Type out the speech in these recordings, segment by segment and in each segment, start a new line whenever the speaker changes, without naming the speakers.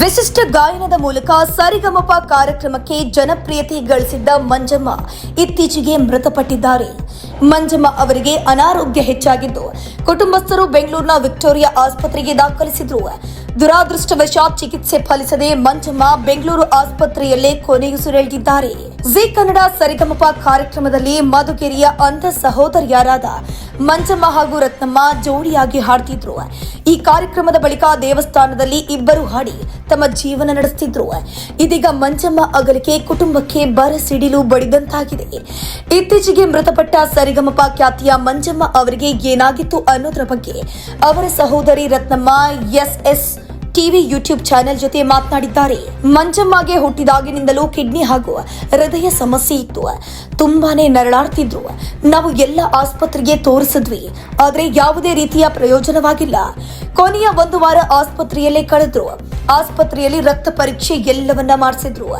ವಿಶಿಷ್ಟ ಗಾಯನದ ಮೂಲಕ ಸರಿಗಮಪ ಕಾರ್ಯಕ್ರಮಕ್ಕೆ ಜನಪ್ರಿಯತೆ ಗಳಿಸಿದ್ದ ಮಂಜಮ್ಮ ಇತ್ತೀಚೆಗೆ ಮೃತಪಟ್ಟಿದ್ದಾರೆ. ಮಂಜಮ್ಮ ಅವರಿಗೆ ಅನಾರೋಗ್ಯ ಹೆಚ್ಚಾಗಿದ್ದು, ಕುಟುಂಬಸ್ಥರು ಬೆಂಗಳೂರಿನ ವಿಕ್ಟೋರಿಯಾ ಆಸ್ಪತ್ರೆಗೆ ದಾಖಲಿಸಿದ್ರು. ದುರಾದೃಷ್ಟವಶಾತ್ ಚಿಕಿತ್ಸೆ ಫಲಿಸದೆ ಮಂಜಮ್ಮ ಬೆಂಗಳೂರು ಆಸ್ಪತ್ರೆಯಲ್ಲೇ ಕೊನೆಯುಸಿರೆಳೆದಿದ್ದಾರೆ ಜಿ ಕನ್ನಡ ಸರಿಗಮಪ ಕಾರ್ಯಕ್ರಮದಲ್ಲಿ ಮಧುಗಿರಿಯ ಅಂಧ ಸಹೋದರಿಯರಾದ ಮಂಜಮ್ಮ ಹಾಗೂ ರತ್ನಮ್ಮ ಜೋಡಿಯಾಗಿ ಹಾಡ್ತಿದ್ರು. ಈ ಕಾರ್ಯಕ್ರಮದ ಬಳಿಕ ದೇವಸ್ಥಾನದಲ್ಲಿ ಇಬ್ಬರು ಹಾಡಿ ತಮ್ಮ ಜೀವನ ನಡೆಸುತ್ತಿದ್ರು ಇದೀಗ ಮಂಜಮ್ಮ ಅಗಲಿಕೆ ಕುಟುಂಬಕ್ಕೆ ಬರ ಸಿಡಿಲು ಬಡಿದಂತಾಗಿದೆ. ಇತ್ತೀಚೆಗೆ ಮೃತಪಟ್ಟ ಸರಿಗಮಪ ಖ್ಯಾತಿಯ ಮಂಜಮ್ಮ ಅವರಿಗೆ ಏನಾಗಿತ್ತು ಅನ್ನೋದರ ಬಗ್ಗೆ ಅವರ ಸಹೋದರಿ Ratnamma S S TV YouTube channel ಜೊತೆ ಮಾತನಾಡಿದ್ದಾರೆ. ಮಂಜಮ್ಮಗೆ ಹುಟ್ಟಿದಾಗಿನಿಂದಲೂ ಕಿಡ್ನಿ ಹಾಗೂ ಹೃದಯ ಸಮಸ್ಯೆ ಇತ್ತು. ತುಂಬಾನೇ ನರಳಾಡ್ತಿದ್ರು. ನಾವು ಎಲ್ಲ ಆಸ್ಪತ್ರೆಗೆ ತೋರಿಸಿದ್ವಿ. ಆದ್ರೆ ಯಾವುದೇ ರೀತಿಯ ಪ್ರಯೋಜನವಾಗಿಲ್ಲ. ಕೊನೆಯ ಒಂದು ವಾರ ಆಸ್ಪತ್ರೆಯಲ್ಲೇ ಕಳೆದ್ರು. ಆಸ್ಪತ್ರೆಯಲ್ಲಿ ರಕ್ತ ಪರೀಕ್ಷೆ ಎಲ್ಲವನ್ನ ಮಾಡಿಸಿದ್ರು.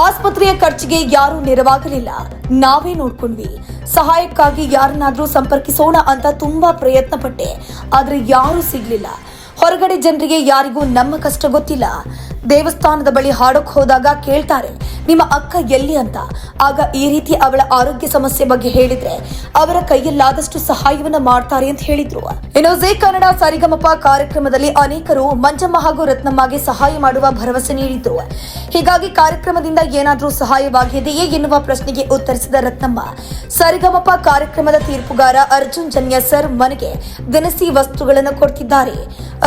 ಆಸ್ಪತ್ರೆಯ ಖರ್ಚಿಗೆ ಯಾರೂ ನೆರವಾಗಲಿಲ್ಲ. ನಾವೇ ನೋಡ್ಕೊಂಡ್ವಿ. ಸಹಾಯಕ್ಕಾಗಿ ಯಾರನ್ನಾದ್ರೂ ಸಂಪರ್ಕಿಸೋಣ ಅಂತ ತುಂಬಾ ಪ್ರಯತ್ನ ಪಟ್ಟೆ ಆದ್ರೆ ಯಾರೂ ಸಿಗ್ಲಿಲ್ಲ. ಹೊರಗಡೆ ಜನರಿಗೆ ಯಾರಿಗೂ ನಮ್ಮ ಕಷ್ಟ ಗೊತ್ತಿಲ್ಲ. ದೇವಸ್ಥಾನದ ಬಳಿ ಹಾಡೋಕ್ ಹೋದಾಗ ಕೇಳ್ತಾರೆ, ನಿಮ್ಮ ಅಕ್ಕ ಎಲ್ಲಿ ಅಂತ? ಆಗ ಈ ರೀತಿ ಅವಳ ಆರೋಗ್ಯ ಸಮಸ್ಯೆ ಬಗ್ಗೆ ಹೇಳಿದ್ರೆ, ಅವರ ಕೈಯಲ್ಲಾದಷ್ಟು ಸಹಾಯವನ್ನ ಮಾಡ್ತಾರೆ ಅಂತ ಹೇಳಿದ್ರು. ಇನ್ನು ಜೇ ಕನ್ನಡ ಸರಿಗಮಪ ಕಾರ್ಯಕ್ರಮದಲ್ಲಿ ಅನೇಕರು ಮಂಜಮ್ಮ ಹಾಗೂ ರತ್ನಮ್ಮಗೆ ಸಹಾಯ ಮಾಡುವ ಭರವಸೆ ನೀಡಿದ್ರು. ಹೀಗಾಗಿ ಕಾರ್ಯಕ್ರಮದಿಂದ ಏನಾದರೂ ಸಹಾಯವಾಗಿದೆಯೇ ಎನ್ನುವ ಪ್ರಶ್ನೆಗೆ ಉತ್ತರಿಸಿದ ರತ್ನಮ್ಮ, ಸರಿಗಮಪ ಕಾರ್ಯಕ್ರಮದ ತೀರ್ಪುಗಾರ ಅರ್ಜುನ್ ಜನ್ಯ ಸರ್ ಮನೆಗೆ ದಿನಸಿ ವಸ್ತುಗಳನ್ನು ಕೊಡ್ತಿದ್ದಾರೆ.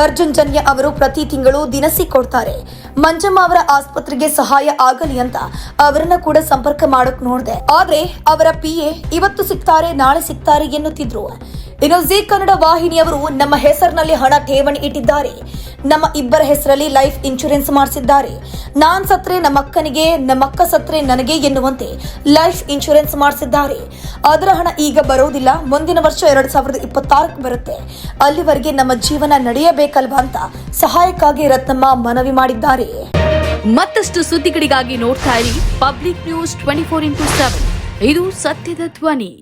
ಅರ್ಜುನ್ ಜನ್ಯ ಅವರು ಪ್ರತಿ ತಿಂಗಳು ದಿನಸಿ ಕೊಡ್ತಾರೆ. ಮಂಜಮ್ಮ ಅವರ ಆಸ್ಪತ್ರೆಗೆ ಸಹಾಯ ಆಗಲಿ ಅಂತ ಅವರನ್ನ ಕೂಡ ಸಂಪರ್ಕ ಮಾಡಕ್ ನೋಡ್ದೆ. ಆದ್ರೆ ಅವರ ಪಿ ಎ ಇವತ್ತು ಸಿಗ್ತಾರೆ, ನಾಳೆ ಸಿಗ್ತಾರೆ ಎನ್ನುತ್ತಿದ್ರು. ಇನ್ನು ಜಿ ಕನ್ನಡ ವಾಹಿನಿಯವರು ನಮ್ಮ ಹೆಸರಿನಲ್ಲಿ ಹಣ ಠೇವಣಿ ಇಟ್ಟಿದ್ದಾರೆ. ನಮ್ಮ ಇಬ್ಬರ ಹೆಸರಲ್ಲಿ ಲೈಫ್ ಇನ್ಶೂರೆನ್ಸ್ ಮಾಡಿಸಿದ್ದಾರೆ. ನಾನ್ ಸತ್ರೆ ನಮ್ಮಕ್ಕನಿಗೆ ನಮ್ಮಕ್ಕ ಸತ್ರೆ ನನಗೆ ಎನ್ನುವಂತೆ ಲೈಫ್ ಇನ್ಶೂರೆನ್ಸ್ ಮಾಡಿಸಿದ್ದಾರೆ. ಅದರ ಹಣ ಈಗ ಬರೋದಿಲ್ಲ ಮುಂದಿನ ವರ್ಷ ಎರಡ್ ಸಾವಿರದ ಇಪ್ಪತ್ತಾರಕ್ಕೆ ಬರುತ್ತೆ. ಅಲ್ಲಿವರೆಗೆ ನಮ್ಮ ಜೀವನ ನಡೆಯಬೇಕಲ್ವಾ ಅಂತ ಸಹಾಯಕ್ಕಾಗಿ ರತ್ನಮ್ಮ ಮನವಿ ಮಾಡಿದ್ದಾರೆ.
ಮತ್ತಷ್ಟು ಸುದ್ದಿಗಳಿಗಾಗಿ ನೋಡ್ತಾ ಇರಿ public news twenty four into seven. ಇದು ಸತ್ಯದ ಧ್ವನಿ.